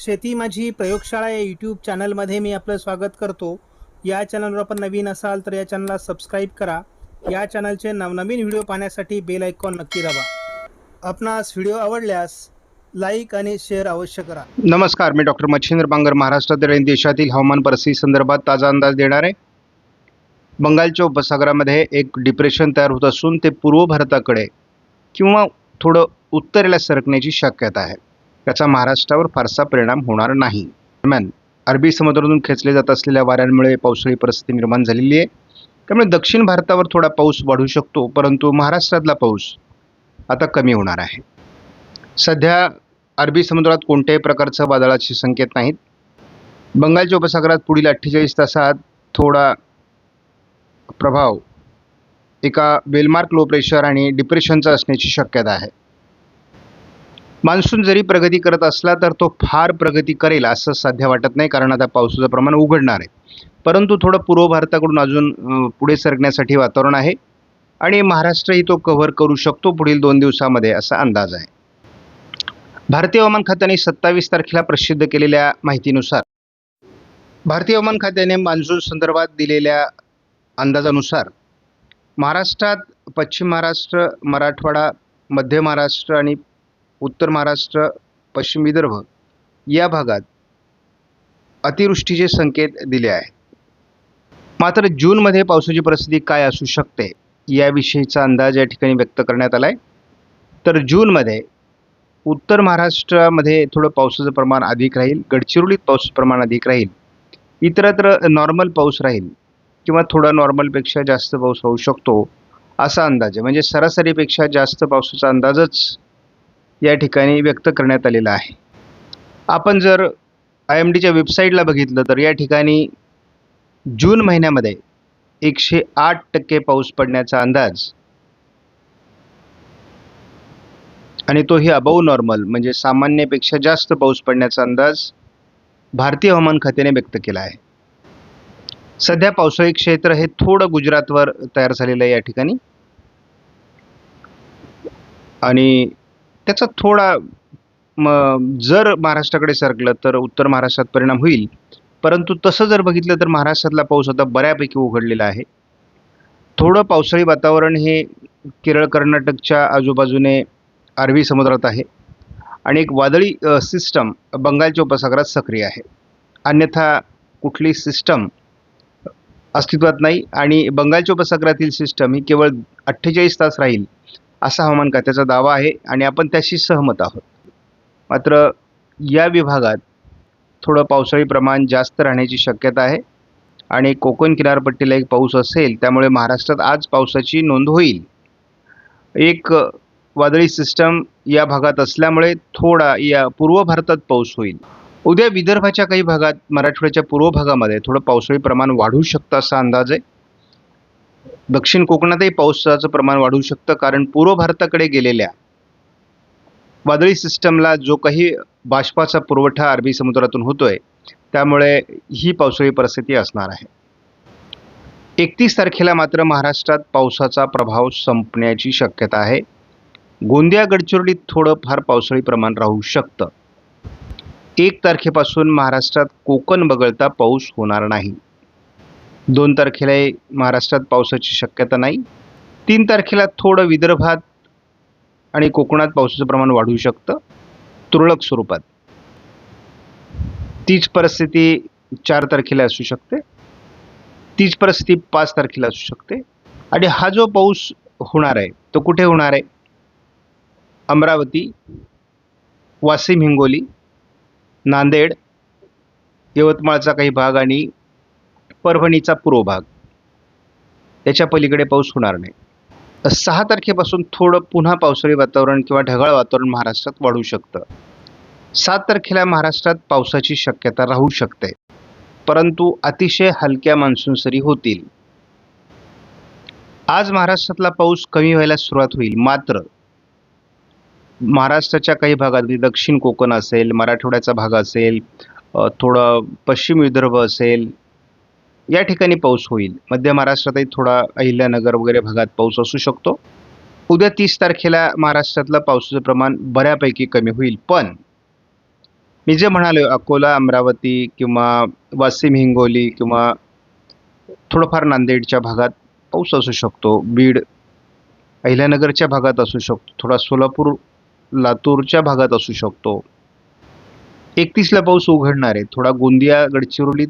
शेती माझी प्रयोगशाळा या यूट्यूब चॅनलमध्ये मी आपलं स्वागत करतो. या चॅनलवर आपण नवीन असाल तर या चॅनलला सबस्क्राईब करा. या चॅनलचे नवनवीन व्हिडिओ पाहण्यासाठी बेल आयकॉन नक्की दाबा. आपणास व्हिडिओ आवडल्यास लाईक आणि शेअर अवश्य करा. नमस्कार मी डॉक्टर मच्छिंद्र बांगर महाराष्ट्रातील आणि देशातील हवामान परिस्थिती संदर्भात ताजा अंदाज देणार आहे. बंगालच्या उपसागरामध्ये एक डिप्रेशन तयार होत असून ते पूर्व भारताकडे किंवा थोडं उत्तरेला सरकण्याची शक्यता आहे. त्याचा महाराष्ट्रावर फारसा परिणाम होणार नाही. दरम्यान अरबी समुद्रातून खेचले जात असलेल्या वाऱ्यांमुळे पावसाळी परिस्थिती निर्माण झालेली आहे. त्यामुळे दक्षिण भारतावर थोडा पाऊस वाढू शकतो परंतु महाराष्ट्रातला पाऊस आता कमी होणार आहे. सध्या अरबी समुद्रात कोणत्याही प्रकारचं वादळाचे संकेत नाहीत. बंगालच्या उपसागरात पुढील अठ्ठेचाळीस तासात थोडा प्रभाव एका वेलमार्क लो प्रेशर आणि डिप्रेशनचा असण्याची शक्यता आहे. मान्सून जरी प्रगती करत असला तर तो फार प्रगती करेल असं सध्या वाटत नाही कारण आता पावसाचं प्रमाण उघडणार आहे. परंतु थोडं पूर्व भारताकडून अजून पुढे सरकण्यासाठी वातावरण आहे आणि महाराष्ट्रही तो कव्हर करू शकतो पुढील दोन दिवसामध्ये असा अंदाज आहे. भारतीय हवामान खात्याने सत्तावीस तारखेला प्रसिद्ध केलेल्या माहितीनुसार भारतीय हवामान खात्याने मान्सून संदर्भात दिलेल्या अंदाजानुसार महाराष्ट्रात पश्चिम महाराष्ट्र मराठवाडा मध्य महाराष्ट्र आणि उत्तर महाराष्ट्र पश्चिम विदर्भ या भागात अतिवृष्टीचे संकेत दिले आहेत. मात्र जूनमध्ये पावसाची परिस्थिती काय असू शकते याविषयीचा अंदाज या ठिकाणी व्यक्त करण्यात आला आहे तर जूनमध्ये उत्तर महाराष्ट्रामध्ये थोडं पावसाचं प्रमाण अधिक राहील गडचिरोलीत पावसाचं प्रमाण अधिक राहील. इतरत्र नॉर्मल पाऊस राहील किंवा थोडा नॉर्मलपेक्षा जास्त पाऊस होऊ शकतो असा अंदाज आहे. म्हणजे सरासरीपेक्षा जास्त पावसाचा अंदाजच या ठिकाणी व्यक्त करण्यात आलेला आहे. आपण जर आय एम डीच्या वेबसाईटला बघितलं तर या ठिकाणी जून महिन्यामध्ये एकशे आठ टक्के पाऊस पडण्याचा अंदाज आणि तोही अबव नॉर्मल म्हणजे सामान्यपेक्षा जास्त पाऊस पडण्याचा अंदाज भारतीय हवामान खात्याने व्यक्त केला आहे. सध्या पावसाळी क्षेत्र हे थोडं गुजरातवर तयार झालेलं आहे या ठिकाणी. आणि त्याचा थोडा म जर महाराष्ट्राकडे सरकलं तर उत्तर महाराष्ट्रात परिणाम होईल. परंतु तसं जर बघितलं तर महाराष्ट्रातला पाऊस आता बऱ्यापैकी उघडलेला आहे. थोडं पावसाळी वातावरण हे केरळ कर्नाटकच्या आजूबाजूने अरबी समुद्रात आहे. आणि एक वादळी सिस्टम बंगालच्या उपसागरात सक्रिय आहे. अन्यथा कुठली सिस्टम अस्तित्वात नाही आणि बंगालच्या उपसागरातील सिस्टम ही केवळ अठ्ठेचाळीस तास राहील. असा हवामान खात्याचा दावा आहे आणि आपण त्याशी सहमत आहोत. मात्र या विभागात थोडं पावसाळी प्रमाण जास्त राहण्याची शक्यता आहे आणि कोकण किनारपट्टीला एक पाऊस असेल त्यामुळे महाराष्ट्रात आज पावसाची नोंद होईल. एक वादळी सिस्टम या भागात असल्यामुळे थोडा या पूर्व भारतात पाऊस होईल. उद्या विदर्भाच्या काही भागात मराठवाड्याच्या पूर्व भागामध्ये थोडं पावसाळी प्रमाण वाढू शकतं असा अंदाज आहे. दक्षिण कोकणातही पावसाचं प्रमाण वाढू शकतं कारण पूर्व भारताकडे गेलेल्या वादळी सिस्टमला जो काही बाष्पाचा पुरवठा अरबी समुद्रातून होतोय त्यामुळे ही पावसाळी परिस्थिती असणार आहे. एकतीस तारखेला मात्र महाराष्ट्रात पावसाचा प्रभाव संपण्याची शक्यता आहे. गोंदिया गडचिरोलीत थोडं फार पावसाळी प्रमाण राहू शकतं. एक तारखेपासून महाराष्ट्रात कोकण वगळता पाऊस होणार नाही. दोन तारखेला महाराष्ट्रात पावसाची शक्यता नाही. तीन तारखेला थोडं विदर्भात आणि कोकणात पावसाचं प्रमाण वाढू शकतं. तुरळक स्वरूपात. तीच परिस्थिती चार तारखेला असू शकते. तीच परिस्थिती पाच तारखेला असू शकते. आणि हा जो पाऊस होणार आहे तो कुठे होणार आहे? अमरावती वाशिम हिंगोली नांदेड यवतमाळचा काही भाग आणि परभणीचा पूर्व भाग त्याच्या पलीकडे पाऊस होणार नाही. सहा तारखेपासून थोडं पुन्हा पावसाळी वातावरण किंवा ढगाळ वातावरण महाराष्ट्रात वाढू शकतं. सात तारखेला महाराष्ट्रात पावसाची शक्यता राहू शकते. परंतु अतिशय हलक्या मान्सून सरी होतील. आज महाराष्ट्रातला पाऊस कमी व्हायला सुरुवात होईल. मात्र महाराष्ट्राच्या काही भागात म्हणजे दक्षिण कोकण असेल मराठवाड्याचा भाग असेल थोडं पश्चिम विदर्भ असेल या ठिकाणी पाऊस होईल. मध्य महाराष्ट्रातही थोडा अहिल्यानगर वगैरे भागात पाऊस असू शकतो. उद्या तीस तारखेला महाराष्ट्रातलं पावसाचं प्रमाण बऱ्यापैकी कमी होईल. पण मी जे म्हणालो अकोला अमरावती किंवा वाशिम हिंगोली किंवा थोडंफार नांदेडच्या भागात पाऊस असू शकतो. बीड अहिल्यानगरच्या भागात असू शकतो. थोडा सोलापूर लातूरच्या भागात असू शकतो. एकतीसला पाऊस उघडणार आहे. थोडा गोंदिया गडचिरोलीत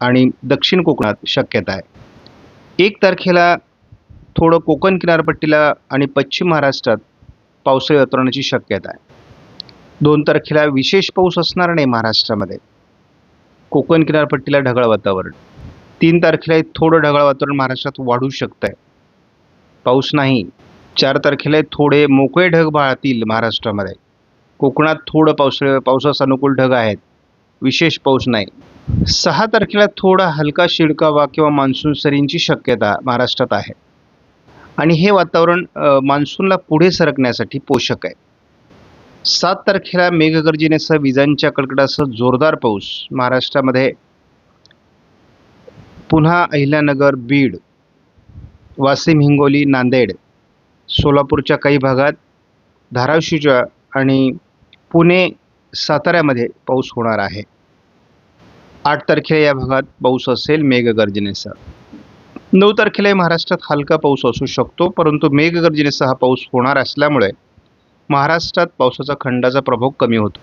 आणि दक्षिण कोकणात शक्यता आहे. एक तारखेला थोडं कोकण किनारपट्टीला आणि पश्चिम महाराष्ट्रात पावसाळी वातावरणाची शक्यता आहे. दोन तारखेला विशेष पाऊस असणार नाही महाराष्ट्रामध्ये. कोकण किनारपट्टीला ढगाळ वातावरण. तीन तारखेला थोडं ढगाळ वातावरण महाराष्ट्रात वाढू शकतं आहे पाऊस नाही. चार तारखेला थोडे मोकळे ढग वाहतील महाराष्ट्रामध्ये. कोकणात थोडं पावसाळ्या पावसास अनुकूल ढग आहेत. विशेष पाऊस नाही. सहा तारखेला थोडा हलका शिडकावा किंवा मान्सून सरींची शक्यता महाराष्ट्रात आहे. आणि हे वातावरण मान्सूनला पुढे सरकण्यासाठी पोषक आहे. सात तारखेला मेघगर्जनेसह विजांच्या कडकडासह जोरदार पाऊस महाराष्ट्रामध्ये. पुन्हा अहिल्यानगर बीड वाशिम हिंगोली नांदेड सोलापूरच्या काही भागात धाराशिवच्या आणि पुणे साताऱ्यामध्ये पाऊस होणार आहे. आठ तारखेला या भागात पाऊस असेल मेघगर्जनेसह. नऊ तारखेला महाराष्ट्रात हलका पाऊस असू शकतो परंतु मेघगर्जनेसह हा पाऊस होणार असल्यामुळे महाराष्ट्रात पावसाचा खंडाचा प्रभाव कमी होतो.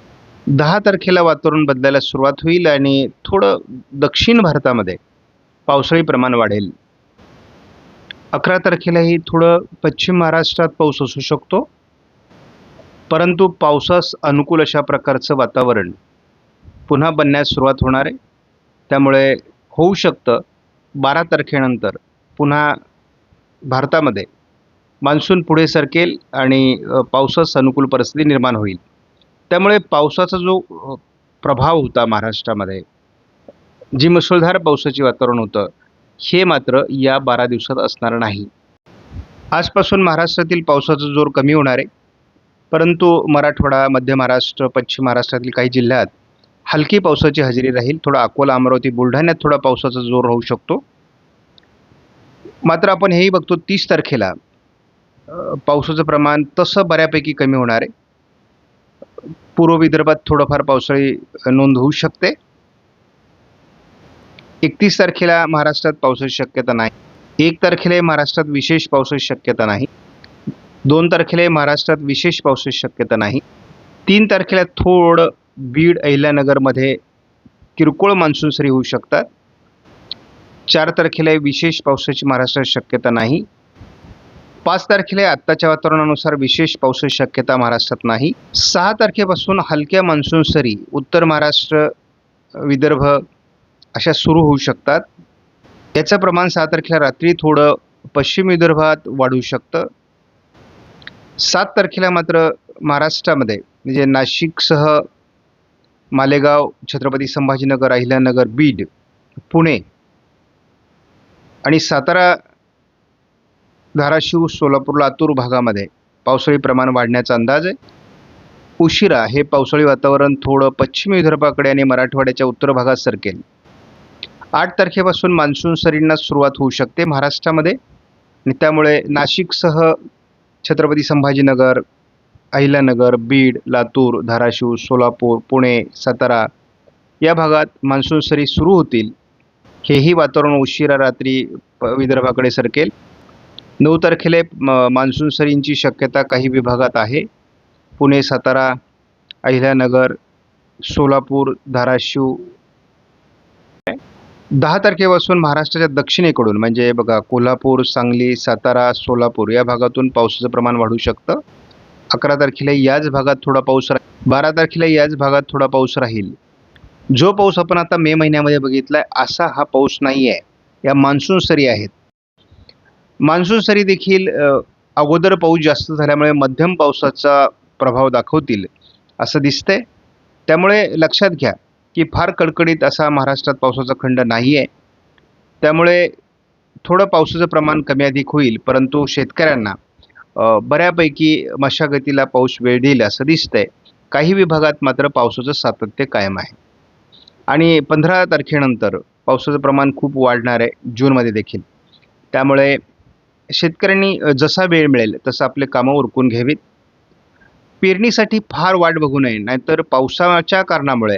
दहा तारखेला वातावरण बदलायला सुरुवात होईल आणि थोडं दक्षिण भारतामध्ये पावसाळी प्रमाण वाढेल. अकरा तारखेलाही थोडं पश्चिम महाराष्ट्रात पाऊस असू शकतो परंतु पावसास अनुकूल अशा प्रकारचं वातावरण पुन्हा बनण्यास सुरुवात होणार आहे. त्यामुळे होऊ शकतं बारा तारखेनंतर पुन्हा भारतामध्ये मान्सून पुढे सरकेल आणि पावसास अनुकूल परिस्थिती निर्माण होईल. त्यामुळे पावसाचा जो प्रभाव होता महाराष्ट्रामध्ये जी मुसळधार पावसाचे वातावरण होतं हे मात्र या बारा दिवसात असणार नाही. आजपासून महाराष्ट्रातील पावसाचा जोर कमी होणार आहे. परंतु मराठवाडा मध्य महाराष्ट्र पश्चिम महाराष्ट्रातील काही जिल्ह्यात हलकी पावसाची हजेरी राहील. थोडा अकोला अमरावती बुलढाण्यात थोडा पावसाचा जोर राहू शकतो. मात्र आपण हेही बघतो तीस तारखेला पावसाचं प्रमाण तसं बऱ्यापैकी कमी होणार आहे. पूर्व विदर्भात थोडंफार पावसाळी नोंद होऊ शकते. एकतीस तारखेला महाराष्ट्रात पावसाची शक्यता नाही. एक तारखेला महाराष्ट्रात विशेष पावसाची शक्यता नाही. दोन तारखेला महाराष्ट्रात विशेष पावसाची शक्यता नाही. तीन तारखेला थोडं बीड अहिल्यानगरमध्ये किरकोळ मान्सून सरी होऊ शकतात. चार तारखेला विशेष पावसाची महाराष्ट्रात शक्यता नाही. पाच तारखेला आत्ताच्या वातावरणानुसार विशेष पावसाची शक्यता महाराष्ट्रात नाही. सहा तारखेपासून हलक्या मान्सून सरी उत्तर महाराष्ट्र विदर्भ अशा सुरू होऊ शकतात. याचं प्रमाण सहा तारखेला रात्री थोडं पश्चिम विदर्भात वाढू शकतं. सात तारखेला मात्र महाराष्ट्रामध्ये म्हणजे नाशिकसह मालेगाव छत्रपती संभाजीनगर अहिल्यानगर बीड पुणे आणि सातारा धाराशिव सोलापूर लातूर भागामध्ये पावसाळी प्रमाण वाढण्याचा अंदाज आहे. उशिरा हे पावसाळी वातावरण थोडं पश्चिम विदर्भाकडे आणि मराठवाड्याच्या उत्तर भागात सरकेल. आठ तारखेपासून मान्सून सरींना सुरुवात होऊ शकते महाराष्ट्रामध्ये आणि त्यामुळे नाशिकसह छत्रपती संभाजीनगर अहिल्यानगर बीड लातूर धाराशिव सोलापूर पुणे सातारा या भागात मान्सून सरी सुरू होतील. हेही वातावरण उशिरा रात्री प- विदर्भाकडे सरकेल. नऊ तारखेला म- मान्सून सरींची शक्यता काही विभागात आहे. पुणे सातारा अहिल्यानगर सोलापूर धाराशिव. दहा तारखेपासून महाराष्ट्राच्या दक्षिणेकडून म्हणजे बघा कोल्हापूर सांगली सातारा सोलापूर या भागातून पावसाचं प्रमाण वाढू शकतं. अकरा तारखेला याच भागात थोडा पाऊस राहील बारा तारखेला याच भागात थोडा पाऊस राहील. जो पाऊस आपण आता मे महिन्यामध्ये बघितला आहे असा हा पाऊस नाही आहे या मान्सून सरी आहेत. मान्सून सरी देखील अगोदर पाऊस जास्त झाल्यामुळे मध्यम पावसाचा प्रभाव दाखवतील असं दिसतंय. त्यामुळे लक्षात घ्या की फार कडकडीत असा महाराष्ट्रात पावसाचा खंड नाही आहे त्यामुळे थोडं पावसाचं प्रमाण कमी अधिक होईल परंतु शेतकऱ्यांना बऱ्यापैकी मशागतीला पाऊस वेळ देईल असं दिसतंय. काही विभागात मात्र पावसाचं सातत्य कायम आहे. आणि पंधरा तारखेनंतर पावसाचं प्रमाण खूप वाढणार आहे जूनमध्ये देखील. त्यामुळे शेतकऱ्यांनी जसा वेळ मिळेल तसं आपले कामं उरकून घ्यावीत. पेरणीसाठी फार वाट बघू नये नाहीतर पावसाच्या कारणामुळे